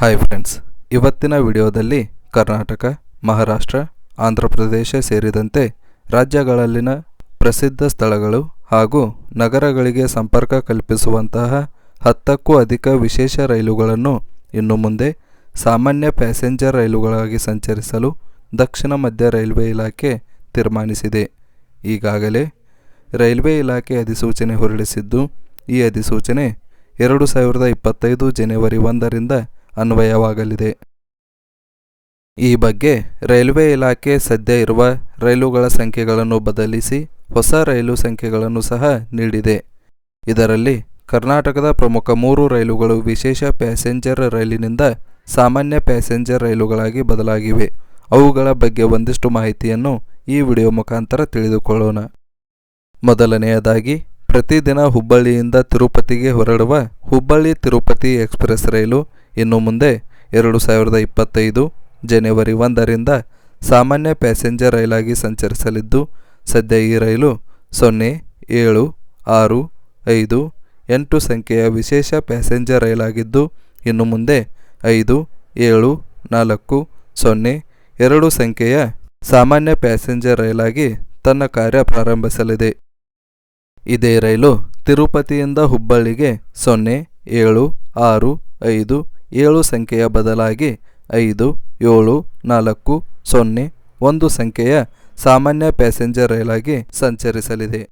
Hi friends ಇವತ್ತಿನ ವಿಡಿಯೋದಲ್ಲಿ ಕರ್ನಾಟಕ, ಮಹಾರಾಷ್ಟ್ರ, ಆಂಧ್ರ ಪ್ರದೇಶ ಸೇರಿದಂತೆ ರಾಜ್ಯಗಳಲ್ಲಿನ ಪ್ರಸಿದ್ಧ ಸ್ಥಳಗಳು ಹಾಗೂ ನಗರಗಳಿಗೆ ಸಂಪರ್ಕ ಕಲ್ಪಿಸುವಂತಹ ಹತ್ತಕ್ಕೂ ಅಧಿಕ ವಿಶೇಷ ರೈಲುಗಳನ್ನು ಇನ್ನು ಮುಂದೆ ಸಾಮಾನ್ಯ ಪ್ಯಾಸೆಂಜರ್ ರೈಲುಗಳಾಗಿ ಸಂಚರಿಸಲು ದಕ್ಷಿಣ ಮಧ್ಯ ರೈಲ್ವೆ ಇಲಾಖೆ ತೀರ್ಮಾನಿಸಿದೆ. ಈಗಾಗಲೇ ರೈಲ್ವೆ ಇಲಾಖೆ ಅಧಿಸೂಚನೆ ಹೊರಡಿಸಿದ್ದು, ಈ ಅಧಿಸೂಚನೆ ಎರಡು ಸಾವಿರದ ಇಪ್ಪತ್ತೈದು ಜನವರಿ ಒಂದರಿಂದ ಅನ್ವಯವಾಗಲಿದೆ. ಈ ಬಗ್ಗೆ ರೈಲ್ವೆ ಇಲಾಖೆ ಸದ್ಯ ಇರುವ ರೈಲುಗಳ ಸಂಖ್ಯೆಗಳನ್ನು ಬದಲಿಸಿ ಹೊಸ ರೈಲು ಸಂಖ್ಯೆಗಳನ್ನು ಸಹ ನೀಡಿದೆ. ಇದರಲ್ಲಿ ಕರ್ನಾಟಕದ ಪ್ರಮುಖ ಮೂರು ರೈಲುಗಳು ವಿಶೇಷ ಪ್ಯಾಸೆಂಜರ್ ರೈಲಿನಿಂದ ಸಾಮಾನ್ಯ ಪ್ಯಾಸೆಂಜರ್ ರೈಲುಗಳಾಗಿ ಬದಲಾಗಿವೆ. ಅವುಗಳ ಬಗ್ಗೆ ಒಂದಿಷ್ಟು ಮಾಹಿತಿಯನ್ನು ಈ ವಿಡಿಯೋ ಮುಖಾಂತರ ತಿಳಿದುಕೊಳ್ಳೋಣ. ಮೊದಲನೆಯದಾಗಿ, ಪ್ರತಿದಿನ ಹುಬ್ಬಳ್ಳಿಯಿಂದ ತಿರುಪತಿಗೆ ಹೊರಡುವ ಹುಬ್ಬಳ್ಳಿ ತಿರುಪತಿ ಎಕ್ಸ್ಪ್ರೆಸ್ ರೈಲು ಇನ್ನು ಮುಂದೆ ಎರಡು ಸಾವಿರದ ಇಪ್ಪತ್ತೈದು ಜನವರಿ ಒಂದರಿಂದ ಸಾಮಾನ್ಯ ಪ್ಯಾಸೆಂಜರ್ ರೈಲಾಗಿ ಸಂಚರಿಸಲಿದ್ದು, ಸದ್ಯ ಈ ರೈಲು ಸೊನ್ನೆ, ಏಳು, ಆರು, ಐದು, ಎಂಟು ಸಂಖ್ಯೆಯ ವಿಶೇಷ ಪ್ಯಾಸೆಂಜರ್ ರೈಲಾಗಿದ್ದು, ಇನ್ನು ಮುಂದೆ ಐದು, ಏಳು, ನಾಲ್ಕು, ಸೊನ್ನೆ, ಎರಡು ಸಂಖ್ಯೆಯ ಸಾಮಾನ್ಯ ಪ್ಯಾಸೆಂಜರ್ ರೈಲಾಗಿ ತನ್ನ ಕಾರ್ಯ ಪ್ರಾರಂಭಿಸಲಿದೆ. ಇದೇ ರೈಲು ತಿರುಪತಿಯಿಂದ ಹುಬ್ಬಳ್ಳಿಗೆ ಸೊನ್ನೆ, ಏಳು, ಆರು, ಐದು ಏಳು ಸಂಖ್ಯೆಯ ಬದಲಾಗಿ ಐದು, ಏಳು, ನಾಲ್ಕು, ಸೊನ್ನೆ, ಒಂದು ಸಂಖ್ಯೆಯ ಸಾಮಾನ್ಯ ಪ್ಯಾಸೆಂಜರ್ ರೈಲಾಗಿ ಸಂಚರಿಸಲಿದೆ.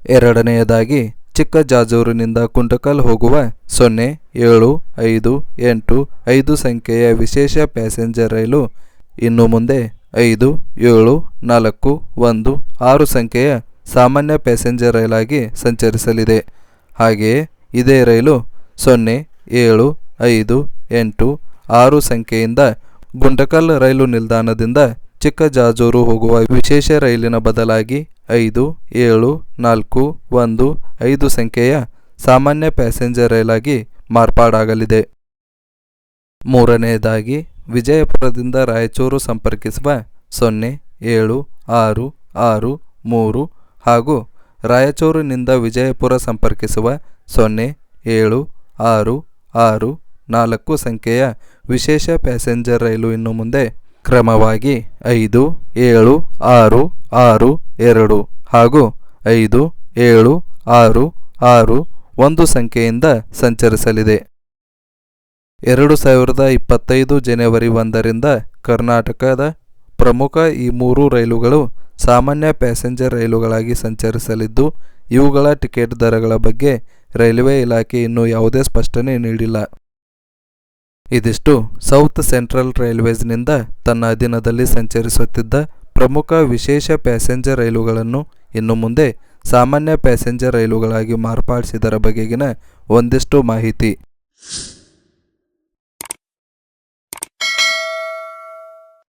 ಎರಡನೆಯದಾಗಿ ಚಿಕ್ಕಜಾಜೂರಿನಿಂದ ಕುಂಟಕಲ್ ಹೋಗುವ ಸೊನ್ನೆ, ಏಳು, ಐದು, ಎಂಟು, ಐದು ಸಂಖ್ಯೆಯ ವಿಶೇಷ ಪ್ಯಾಸೆಂಜರ್ ರೈಲು ಇನ್ನು ಮುಂದೆ ಐದು, ಏಳು, ನಾಲ್ಕು, ಒಂದು, ಆರು ಸಂಖ್ಯೆಯ ಸಾಮಾನ್ಯ ಪ್ಯಾಸೆಂಜರ್ ರೈಲಾಗಿ ಸಂಚರಿಸಲಿದೆ. ಹಾಗೆಯೇ ಇದೇ ರೈಲು ಸೊನ್ನೆ, ಏಳು, ಐದು, ಎಂಟು, ಆರು ಸಂಖ್ಯೆಯಿಂದ ಗುಂಡಕಲ್ ರೈಲು ನಿಲ್ದಾಣದಿಂದ ಚಿಕ್ಕಜಾಜೂರು ಹೋಗುವ ವಿಶೇಷ ರೈಲಿನ ಬದಲಾಗಿ ಐದು, ಏಳು, ನಾಲ್ಕು, ಒಂದು, ಐದು ಸಂಖ್ಯೆಯ ಸಾಮಾನ್ಯ ಪ್ಯಾಸೆಂಜರ್ ರೈಲಾಗಿ ಮಾರ್ಪಾಡಾಗಲಿದೆ. ಮೂರನೆಯದಾಗಿ ವಿಜಯಪುರದಿಂದ ರಾಯಚೂರು ಸಂಪರ್ಕಿಸುವ ಸೊನ್ನೆ, ಏಳು, ಆರು ಆರು, ಮೂರು ಹಾಗೂ ರಾಯಚೂರಿನಿಂದ ವಿಜಯಪುರ ಸಂಪರ್ಕಿಸುವ ಸೊನ್ನೆ, ಏಳು, ಆರು ಆರು, ನಾಲ್ಕು ಸಂಖ್ಯೆಯ ವಿಶೇಷ ಪ್ಯಾಸೆಂಜರ್ ರೈಲು ಇನ್ನು ಮುಂದೆ ಕ್ರಮವಾಗಿ ಐದು, ಏಳು, ಆರು ಆರು, ಎರಡು ಹಾಗೂ ಐದು, ಏಳು, ಆರು ಆರು ಒಂದು ಸಂಖ್ಯೆಯಿಂದ ಸಂಚರಿಸಲಿದೆ. ಎರಡು ಸಾವಿರದ ಇಪ್ಪತ್ತೈದು ಜನವರಿ ಒಂದರಿಂದ ಕರ್ನಾಟಕದ ಪ್ರಮುಖ ಈ ಮೂರು ರೈಲುಗಳು ಸಾಮಾನ್ಯ ಪ್ಯಾಸೆಂಜರ್ ರೈಲುಗಳಾಗಿ ಸಂಚರಿಸಲಿದ್ದು, ಇವುಗಳ ಟಿಕೆಟ್ ದರಗಳ ಬಗ್ಗೆ ರೈಲ್ವೆ ಇಲಾಖೆ ಇನ್ನೂ ಯಾವುದೇ ಸ್ಪಷ್ಟನೆ ನೀಡಿಲ್ಲ. ಇದಿಷ್ಟು. ಸೌತ್ ಸೆಂಟ್ರಲ್ ರೈಲ್ವೇಸ್ನಿಂದ ತನ್ನ ಅಧೀನದಲ್ಲಿ ಸಂಚರಿಸುತ್ತಿದ್ದ ಪ್ರಮುಖ ವಿಶೇಷ ಪ್ಯಾಸೆಂಜರ್ ರೈಲುಗಳನ್ನು ಇನ್ನು ಮುಂದೆ ಸಾಮಾನ್ಯ ಪ್ಯಾಸೆಂಜರ್ ರೈಲುಗಳಾಗಿ ಮಾರ್ಪಾಡಿಸಿದರ ಬಗೆಗಿನ ಒಂದಿಷ್ಟು ಮಾಹಿತಿ.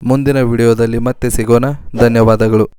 ಮುಂದಿನ ವಿಡಿಯೋದಲ್ಲಿ ಮತ್ತೆ ಸಿಗೋಣ. ಧನ್ಯವಾದಗಳು.